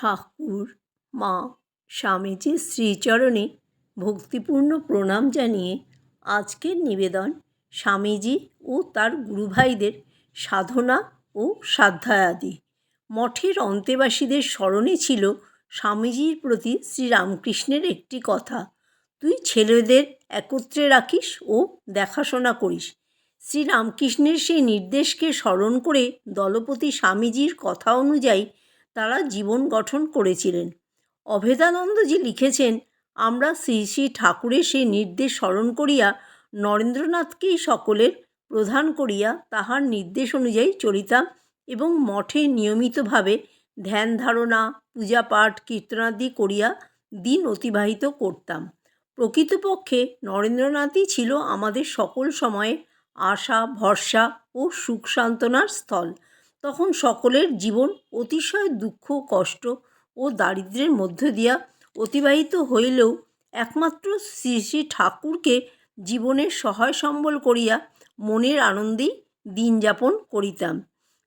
ঠাকুর, মা, স্বামীজির শ্রীচরণে ভক্তিপূর্ণ প্রণাম জানিয়ে আজকের নিবেদন স্বামীজি ও তার গুরুভাইদের সাধনা ও সাধ্যায়াদি মঠের অন্তেবাসীদের স্মরণে ছিল স্বামীজির প্রতি শ্রীরামকৃষ্ণের একটি কথা, তুই ছেলেদের একত্রে রাখিস ও দেখাশোনা করিস শ্রীরামকৃষ্ণের সেই নির্দেশকে স্মরণ করে দলপতি স্বামীজির কথা অনুযায়ী তারা জীবন গঠন করেছিলেন। অভেদানন্দজি লিখেছেন, আমরা শ্রী শ্রী ঠাকুরের সেই নির্দেশ স্মরণ করিয়া নরেন্দ্রনাথকেই সকলের প্রধান করিয়া তাহার নির্দেশ অনুযায়ী চলিতাম এবং মঠে নিয়মিতভাবে ধ্যান ধারণা পূজা পাঠ কীর্তনাদি করিয়া দিন অতিবাহিত করতাম। প্রকৃতপক্ষে নরেন্দ্রনাথই ছিল আমাদের সকল সময়ে আশা, ভরসা ও সুখ সান্ত্বনার স্থল। তখন সকলের জীবন অতিশয় দুঃখ, কষ্ট ও দারিদ্র্যের মধ্য দিয়া অতিবাহিত হইলেও একমাত্র শ্রী শ্রী ঠাকুরকে জীবনের সহায় সম্বল করিয়া মনের আনন্দেই দিন যাপন করিতাম।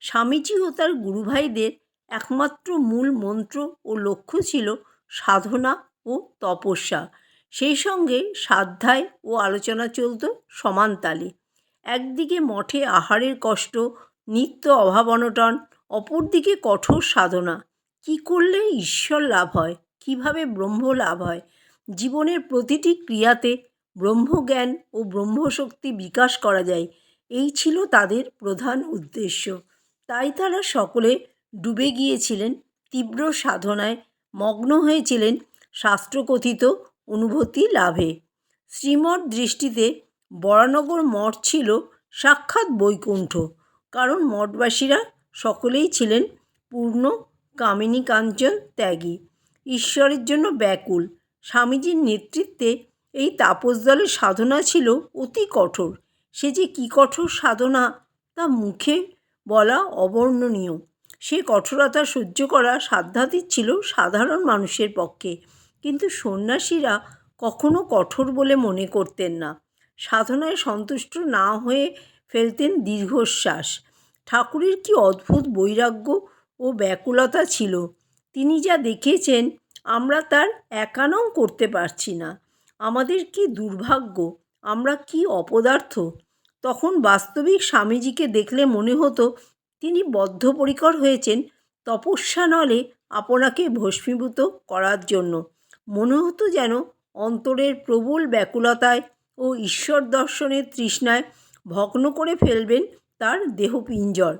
স্বামীজি ও তার গুরুভাইদের একমাত্র মূল মন্ত্র ও লক্ষ্য ছিল সাধনা ও তপস্যা। সেই সঙ্গে সাধ্যায় ও আলোচনা চলত সমান তালে একদিকে মঠে আহারের কষ্ট নিত্য অভাব অনটন অপরদিকে কঠোর সাধনা। কী করলে ঈশ্বর লাভ হয়? কীভাবে ব্রহ্ম লাভ হয়? জীবনের প্রতিটি ক্রিয়াতে ব্রহ্মজ্ঞান ও ব্রহ্মশক্তি বিকাশ করা যায়। এই ছিল তাদের প্রধান উদ্দেশ্য। তাই তারা সকলে ডুবে গিয়েছিলেন, তীব্র সাধনায় মগ্ন হয়েছিলেন শাস্ত্রকথিত অনুভূতি লাভে। শ্রীমঠ দৃষ্টিতে বরানগর মঠ ছিল সাক্ষাৎ বৈকুণ্ঠ। কারণ মঠবাসীরা সকলেই ছিলেন পূর্ণ কামিনী কাঞ্চন ত্যাগী। ঈশ্বরের জন্য ব্যাকুল। স্বামীজির নেতৃত্বে এই তাপস দলের সাধনা ছিল অতি কঠোর। সে যে কী কঠোর সাধনা, তা মুখে বলা অবর্ণনীয়। সে কঠোরতা সহ্য করা সাধ্যাতীত ছিল সাধারণ মানুষের পক্ষে। কিন্তু সন্ন্যাসীরা কখনো কঠোর বলে মনে করতেন না। সাধনায় সন্তুষ্ট না হয়ে ফেলতেন দীর্ঘশ্বাস। ঠাকুরের কি অদ্ভুত বৈরাগ্য ও ব্যাকুলতা ছিল। তিনি যা দেখেছেন আমরা তার একানাও করতে পারছি না। আমাদের কি দুর্ভাগ্য, আমরা কি অপদার্থ? তখন বাস্তবিক স্বামীজিকে দেখলে মনে হতো, তিনি বদ্ধপরিকর হয়েছেন তপস্যা নলে আপনাকে ভস্মীভূত করার জন্য। মনে হতো যেন অন্তরের প্রবল ব্যাকুলতায় ও ঈশ্বর দর্শনের তৃষ্ণায় ভগ্ন করে ফেলবেন তার দেহপিঞ্জর।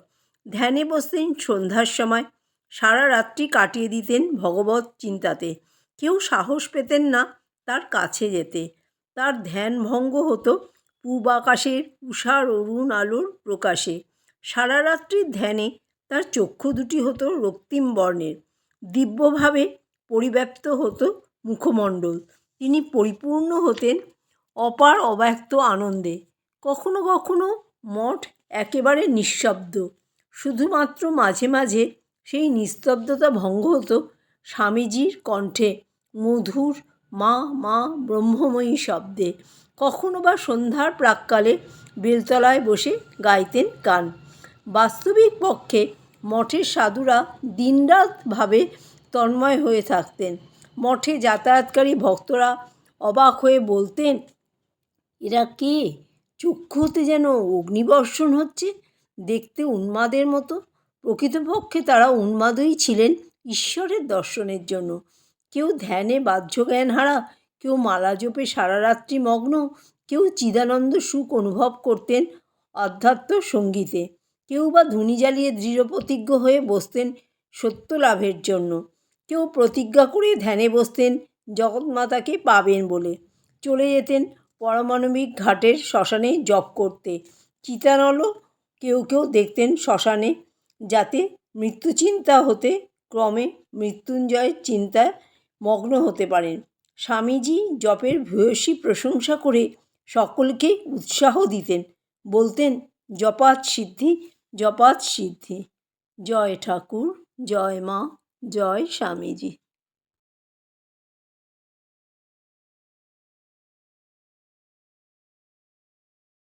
ধ্যানে বসতেন সন্ধ্যার সময়। সারা রাত্রি কাটিয়ে দিতেন ভগবত চিন্তাতে। কেউ সাহস পেতেন না তার কাছে যেতে। তার ধ্যান ভঙ্গ হতো পূব আকাশের উষার অরুণ আলোর প্রকাশে। সারা রাত্রির ধ্যানে তার চক্ষু দুটি হতো রক্তিম বর্ণের। দিব্যভাবে পরিব্যাপ্ত হতো মুখমণ্ডল। তিনি পরিপূর্ণ হতেন অপার অব্যক্ত আনন্দে। কখনো কখনো মঠ একেবারে নিঃশব্দ। শুধুমাত্র মাঝে মাঝে সেই নিস্তব্ধতা ভঙ্গ হতো স্বামীজির কণ্ঠে মধুর মা মা, ব্রহ্মময়ী শব্দে। কখনো বা সন্ধ্যার প্রাক্কালে বেলতলায় বসে গাইতেন গান। বাস্তবিক পক্ষে মঠের সাধুরা দিনরাতভাবে তন্ময় হয়ে থাকতেন। মঠে যাতায়াতকারী ভক্তরা অবাক হয়ে বলতেন, এরা কে? চক্ষু হতে যেন অগ্নিবর্ষণ হচ্ছে। দেখতে উন্মাদের মতো। প্রকৃতপক্ষে তারা উন্মাদই ছিলেন ঈশ্বরের দর্শনের জন্য। কেউ ধ্যানে বাহ্য জ্ঞান হারা, কেউ মালা জপে সারা রাত্রি মগ্ন, কেউ চিদানন্দ সুখ অনুভব করতেন আধ্যাত্ম সঙ্গীতে। কেউ বা ধুনি জ্বালিয়ে দৃঢ় প্রতিজ্ঞ হয়ে বসতেন সত্য লাভের জন্য। কেউ প্রতিজ্ঞা করে ধ্যানে বসতেন, জগৎমাতাকে পাবেন বলে। চলে যেতেন পরমাণবিক ঘাটের শ্মশানে জপ করতে। চিতানলও কেউ কেউ দেখতেন শ্মশানে, যাতে মৃত্যুচিন্তা হতে ক্রমে মৃত্যুঞ্জয়ের চিন্তায় মগ্ন হতে পারেন। স্বামীজি জপের ভূয়সী প্রশংসা করে সকলকে উৎসাহ দিতেন। বলতেন, জপাত সিদ্ধি জপাত সিদ্ধি। জয় ঠাকুর, জয় মা, জয় স্বামীজি।